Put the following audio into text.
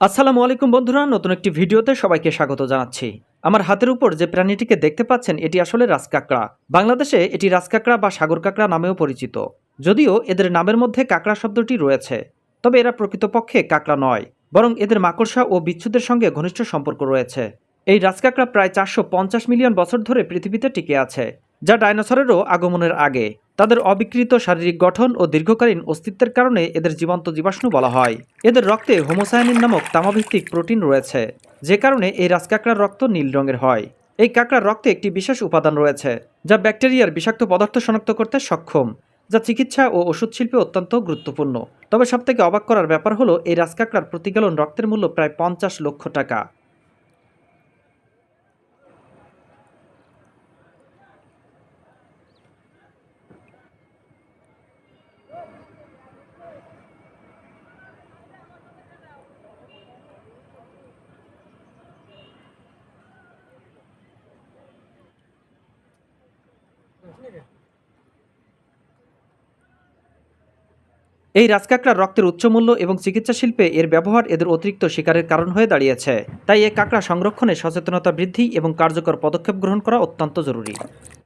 আসসালামু আলাইকুম বন্ধুরা, নতুন একটি ভিডিওতে সবাইকে স্বাগত জানাচ্ছি। আমার হাতের উপর যে প্রাণীটিকে দেখতে পাচ্ছেন, এটি আসলে রাজকাকড়া। বাংলাদেশে এটি রাজকাকড়া বা সাগর কাকড়া নামেও পরিচিত। যদিও এদের নামের মধ্যে কাকড়া শব্দটি রয়েছে, তবে এরা প্রকৃতপক্ষে কাকড়া নয়, বরং এদের মাকড়সা ও বিচ্ছুদের সঙ্গে ঘনিষ্ঠ সম্পর্ক রয়েছে। এই রাজকাকড়া প্রায় চারশো পঞ্চাশ মিলিয়ন বছর ধরে পৃথিবীতে টিকে আছে। যা ডাইনোসরেরও আগমনের আগে। তাদের অবিকৃত শারীরিক গঠন ও দীর্ঘকালীন অস্তিত্বের কারণে এদের জীবন্ত জীবাশ্ম বলা হয়। এদের রক্তে হোমোসায়ানিন নামক তামাভিত্তিক প্রোটিন রয়েছে, যে কারণে এই রাজকাকড়ার রক্ত নীল রঙের হয়। এই কাকড়ার রক্তে একটি বিশেষ উপাদান রয়েছে, যা ব্যাকটেরিয়ার বিষাক্ত পদার্থ শনাক্ত করতে সক্ষম, যা চিকিৎসা ও ওষুধ শিল্পে অত্যন্ত গুরুত্বপূর্ণ। তবে সবথেকে অবাক করার ব্যাপার হলো, এই রাজকাকড়ার প্রতি গ্যালন রক্তের মূল্য প্রায় পঞ্চাশ লক্ষ টাকা। এই রাজকাকড়ার রক্তের উচ্চ মূল্য এবং চিকিৎসা শিল্পে এর ব্যবহার এদের অতিরিক্ত শিকারের কারণ হয়ে দাঁড়িয়েছে। তাই এ কাঁকড়া সংরক্ষণে সচেতনতা বৃদ্ধি এবং কার্যকর পদক্ষেপ গ্রহণ করা অত্যন্ত জরুরি।